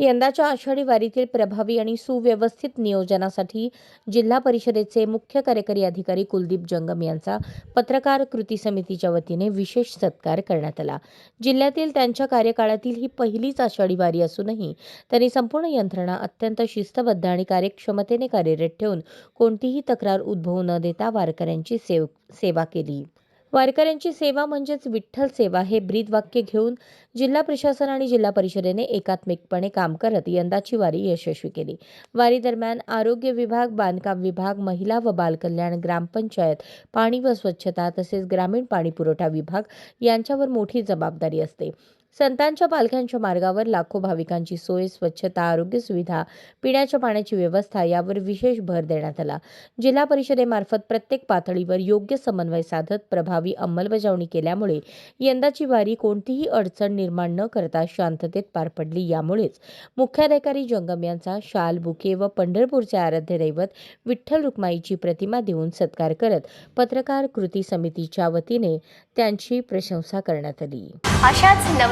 यंदाच्या आषाढी वारीतील प्रभावी आणि सुव्यवस्थित नियोजनासाठी जिल्हा परिषदेचे मुख्य कार्यकारी अधिकारी कुलदीप जंगम यांचा पत्रकार कृती समितीच्या वतीने विशेष सत्कार करण्यात आला. जिल्ह्यातील त्यांच्या कार्यकाळातील ही पहिलीच आषाढी वारी असूनही त्यांनी संपूर्ण यंत्रणा अत्यंत शिस्तबद्ध आणि कार्यक्षमतेने कार्यरत ठेवून कोणतीही तक्रार उद्भवू न देता वारकऱ्यांची सेव सेवा केली. वारकऱ्यांची सेवा म्हणजेच विठ्ठल सेवा हे ब्रीद वाक्य घेऊन जिल्हा प्रशासन आणि जिल्हा परिषदेने एकात्मिकपणे काम करत यंदाची वारी यशस्वी केली. वारी दरम्यान आरोग्य विभाग बांधकाम विभाग महिला व बालकल्याण ग्रामपंचायत पाणी व स्वच्छता तसेच ग्रामीण पाणी पुरवठा विभाग यांच्यावर मोठी जबाबदारी असते. संतांच्या पालख्यांच्या मार्गावर लाखो भाविकांची सोय स्वच्छता आरोग्य सुविधा पिण्याच्या पाण्याची व्यवस्था यावर विशेष भर देण्यात आला. जिल्हा परिषदेमार्फत प्रत्येक पातळीवर योग्य समन्वय साधत प्रभावी अंमलबजावणी केल्यामुळे यंदाची वारी कोणतीही अडचण निर्माण न करता शांततेत पार पडली. यामुळेच मुख्याधिकारी जंगम यांचा शाल बुके व पंढरपूरचे आराध्य दैवत विठ्ठल रुक्माईची प्रतिमा देऊन सत्कार करत पत्रकार कृती समितीच्या वतीने त्यांची प्रशंसा करण्यात आली. अशाच